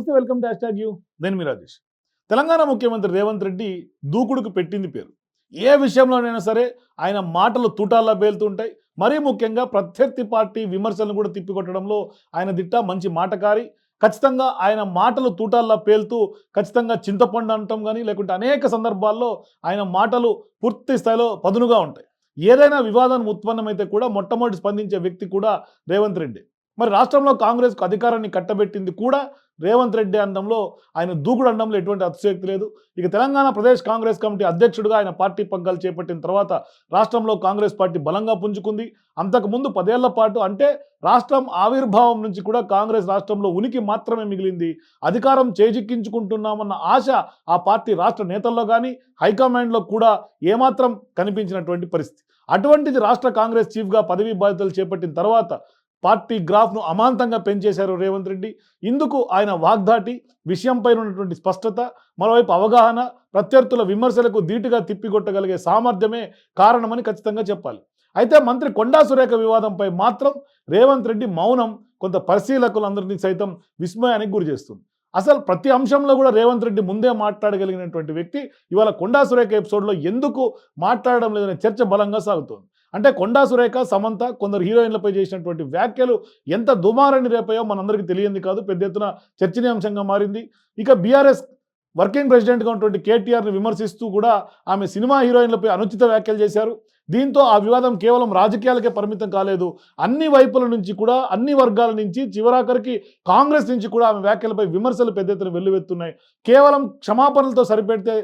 నమస్తే welcome to hashtag U. నేను మీ రాజేష్. తెలంగాణ ముఖ్యమంత్రి రేవంత్ రెడ్డి దూకుడుకు పెట్టింది పేరు. ఏ విషయంలోనైనా సరే ఆయన మాటలు తూటాల్లో బేలుతుంటాయి మరీ ముఖ్యంగా ప్రత్యర్థి పార్టీ విమర్శలను కూడా తిప్పికొట్టడంలో ఆయన దిట్ట మంచి మాటకారి ఖచ్చితంగా ఆయన మాటలు తూటాల్లో పేలుతూ ఖచ్చితంగా చింతపండు అనటం కానీ లేకుంటే అనేక సందర్భాల్లో ఆయన మాటలు పూర్తి స్థాయిలో పదునుగా ఉంటాయి. ఏదైనా వివాదం ఉత్పన్నమైతే కూడా మొట్టమొదటి స్పందించే వ్యక్తి కూడా రేవంత్ రెడ్డి. మరి రాష్ట్రంలో కాంగ్రెస్కు అధికారాన్ని కట్టబెట్టింది కూడా రేవంత్ రెడ్డి అండంలో ఆయన దూకుడు అండంలో ఎటువంటి అతిశయక్తి లేదు. ఇక తెలంగాణ ప్రదేశ్ కాంగ్రెస్ కమిటీ అధ్యక్షుడిగా ఆయన పార్టీ పగ్గాలు చేపట్టిన తర్వాత రాష్ట్రంలో కాంగ్రెస్ పార్టీ బలంగా పుంజుకుంది. అంతకుముందు పదేళ్ళ పాటు అంటే రాష్ట్రం ఆవిర్భావం నుంచి కూడా కాంగ్రెస్ రాష్ట్రంలో ఉనికి మాత్రమే మిగిలింది. అధికారం చేజిక్కించుకుంటున్నామన్న ఆశ ఆ పార్టీ రాష్ట్ర నేతల్లో కానీ హైకమాండ్లో కూడా ఏమాత్రం కనిపించినటువంటి పరిస్థితి. అటువంటిది రాష్ట్ర కాంగ్రెస్ చీఫ్గా పదవీ బాధ్యతలు చేపట్టిన తర్వాత పార్టీ గ్రాఫ్ను అమాంతంగా పెంచేశారు రేవంత్ రెడ్డి. ఇందుకు ఆయన వాగ్దాటి విషయంపై ఉన్నటువంటి స్పష్టత మరోవైపు అవగాహన ప్రత్యర్థుల విమర్శలకు ధీటుగా తిప్పికొట్టగలిగే సామర్థ్యమే కారణమని ఖచ్చితంగా చెప్పాలి. అయితే మంత్రి కొండా సురేఖ వివాదంపై మాత్రం రేవంత్ రెడ్డి మౌనం కొంత పరిశీలకులందరినీ సైతం విస్మయానికి గురి చేస్తుంది. అసలు ప్రతి అంశంలో కూడా రేవంత్ రెడ్డి ముందే మాట్లాడగలిగినటువంటి వ్యక్తి ఇవాళ కొండా సురేఖ ఎపిసోడ్లో ఎందుకు మాట్లాడడం లేదనే చర్చ బలంగా సాగుతోంది. అంటే కొండా సురేఖ సమంత కొందరు హీరోయిన్లపై చేసినటువంటి వ్యాఖ్యలు ఎంత దుమారాన్ని రేపాయో మనందరికీ తెలియంది కాదు. పెద్ద ఎత్తున చర్చనీయాంశంగా మారింది. ఇక బీఆర్ఎస్ వర్కింగ్ ప్రెసిడెంట్గా ఉన్నటువంటి కేటీఆర్ని విమర్శిస్తూ కూడా ఆమె సినిమా హీరోయిన్లపై అనుచిత వ్యాఖ్యలు చేశారు. దీంతో ఆ వివాదం కేవలం రాజకీయాలకే పరిమితం కాలేదు. అన్ని వైపుల నుంచి కూడా అన్ని వర్గాల నుంచి చివరాఖరికి కాంగ్రెస్ నుంచి కూడా ఆమె వ్యాఖ్యలపై విమర్శలు పెద్ద ఎత్తున వెల్లువెత్తున్నాయి. కేవలం క్షమాపణలతో సరిపెడితే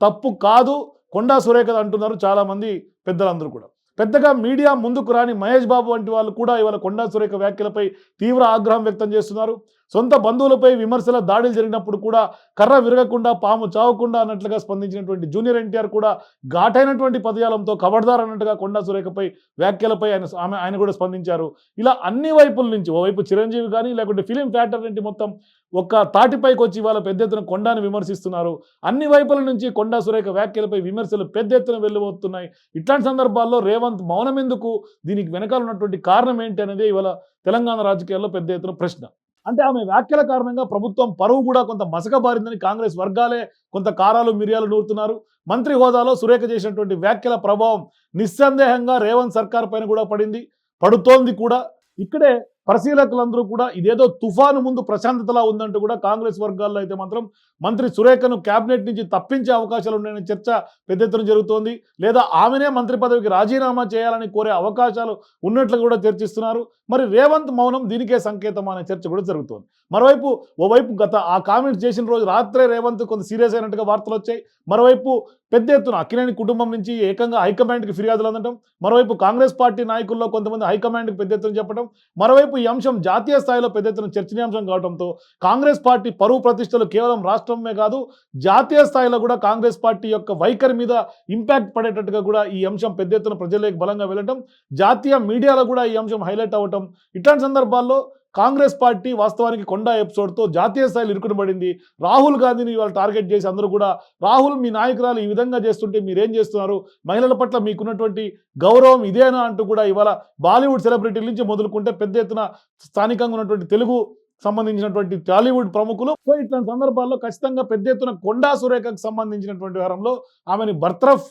తప్పు కాదు. కొండా సురేఖ అంటున్నారు చాలామంది పెద్దలందరూ కూడా. పెద్దగా మీడియా ముందుకు రాని మహేష్ బాబు వంటి వాళ్ళు కూడా ఇవాళ కొండా సురేఖ వ్యాఖ్యలపై తీవ్ర ఆగ్రహం వ్యక్తం చేస్తున్నారు. సొంత బంధువులపై విమర్శల దాడులు జరిగినప్పుడు కూడా కర్ర విరగకుండా పాము చావకుండా అన్నట్లుగా స్పందించినటువంటి జూనియర్ ఎన్టీఆర్ కూడా ఘాటైనటువంటి పదజాలంతో కబడ్దార్ అన్నట్టుగా కొండా సురేఖపై వ్యాఖ్యలపై ఆయన ఆమె ఆయన కూడా స్పందించారు. ఇలా అన్ని వైపుల నుంచి ఓవైపు చిరంజీవి కానీ లేకుంటే ఫిలిం ఫ్యాక్టర్ నుండి మొత్తం ఒక్క తాటిపైకి వచ్చి ఇవాళ పెద్ద ఎత్తున కొండాను విమర్శిస్తున్నారు. అన్ని వైపుల నుంచి కొండా సురేఖ వ్యాఖ్యలపై విమర్శలు పెద్ద ఎత్తున వెళ్ళిపోతున్నాయి ఇట్లాంటి సందర్భాల్లో రేవంత్ మౌనం ఎందుకు? దీనికి వెనకాల ఉన్నటువంటి కారణం ఏంటి అనేది ఇవాళ తెలంగాణ రాజకీయాల్లో పెద్ద ఎత్తున ప్రశ్న. అంటే ఆమె వ్యాఖ్యల కారణంగా ప్రభుత్వం పరువు కూడా కొంత మసకబారిందని కాంగ్రెస్ వర్గాలే కొంత కారాలు మిరియాలు నూరుతున్నారు. మంత్రి హోదాలో సురేఖ చేసినటువంటి వ్యాఖ్యల ప్రభావం నిస్సందేహంగా రేవంత్ సర్కార్ పైన కూడా పడింది. పడుతోంది కూడా. ఇక్కడే పరిశీలకులందరూ కూడా ఇదేదో తుఫాను ముందు ప్రశాంతతలా ఉందంటూ కూడా కాంగ్రెస్ వర్గాల్లో అయితే మాత్రం మంత్రి సురేఖను క్యాబినెట్ నుంచి తప్పించే అవకాశాలు ఉన్నాయనే చర్చ పెద్ద ఎత్తున జరుగుతోంది. లేదా ఆమెనే మంత్రి పదవికి రాజీనామా చేయాలని కోరే అవకాశాలు ఉన్నట్లు కూడా చర్చిస్తున్నారు. మరి రేవంత్ మౌనం దీనికే సంకేతం అనే చర్చ కూడా జరుగుతోంది. మరోవైపు ఓవైపు గత ఆ కామెంట్స్ చేసిన రోజు రాత్రే రేవంత్ కొంత సీరియస్ అయినట్టుగా వార్తలు వచ్చాయి. మరోవైపు పెద్ద ఎత్తున అక్కినేని కుటుంబం నుంచి ఏకంగా హైకమాండ్కి ఫిర్యాదులు అందటం మరోవైపు కాంగ్రెస్ పార్టీ నాయకుల్లో కొంతమంది హైకమాండ్కి పెద్ద ఎత్తున చెప్పడం మరోవైపు ఈ అంశం జాతీయ స్థాయిలో పెద్ద ఎత్తున చర్చనీయాంశం కావడంతో కాంగ్రెస్ పార్టీ పరువు ప్రతిష్టలు కేవలం రాష్ట్రమే కాదు జాతీయ స్థాయిలో కూడా కాంగ్రెస్ పార్టీ యొక్క వైఖరి మీద ఇంపాక్ట్ పడేటట్టుగా కూడా ఈ అంశం పెద్ద ఎత్తున ప్రజలకు బలంగా వెళ్ళటం జాతీయ మీడియాలో కూడా ఈ అంశం హైలైట్ అవ్వటం ఇట్లాంటి సందర్భాల్లో కాంగ్రెస్ పార్టీ వాస్తవానికి కొండా ఎపిసోడ్తో జాతీయ స్థాయిలో ఇరుకునబడింది. రాహుల్ గాంధీని ఇవాళ టార్గెట్ చేసి అందరూ కూడా రాహుల్ మీ నాయకురాలు ఈ విధంగా చేస్తుంటే మీరేం చేస్తున్నారు? మహిళల పట్ల మీకున్నటువంటి గౌరవం ఇదేనా? అంటూ కూడా ఇవాళ బాలీవుడ్ సెలబ్రిటీల నుంచి మొదలుకుంటే పెద్ద ఎత్తున స్థానికంగా ఉన్నటువంటి తెలుగు సంబంధించినటువంటి టాలీవుడ్ ప్రముఖులు. సో ఇట్లాంటి సందర్భాల్లో ఖచ్చితంగా పెద్ద ఎత్తున కొండా సురేఖకు సంబంధించినటువంటి వారంలో ఆమెని బర్త్రఫ్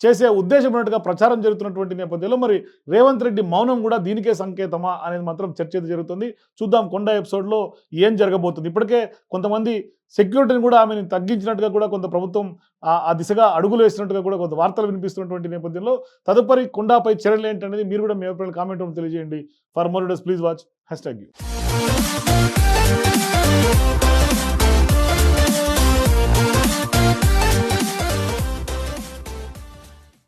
చేసే ఉద్దేశం ఉన్నట్టుగా ప్రచారం జరుగుతున్నటువంటి నేపథ్యంలో మరి రేవంత్ రెడ్డి మౌనం కూడా దీనికే సంకేతమా అనేది మాత్రం చర్చ జరుగుతుంది. చూద్దాం కొండ ఎపిసోడ్లో ఏం జరగబోతుంది. ఇప్పటికే కొంతమంది సెక్యూరిటీని కూడా ఆమెను తగ్గించినట్టుగా కూడా కొంత ప్రభుత్వం ఆ- ఆ దిశగా అడుగులు వేసినట్టుగా కూడా కొంత వార్తలు వినిపిస్తున్నటువంటి నేపథ్యంలో తదుపరి కొండాపై చర్యలు ఏంటనేది మీరు కూడా మీ అభిప్రాయాలు కామెంట్ తెలియజేయండి. For more days please watch hashtag U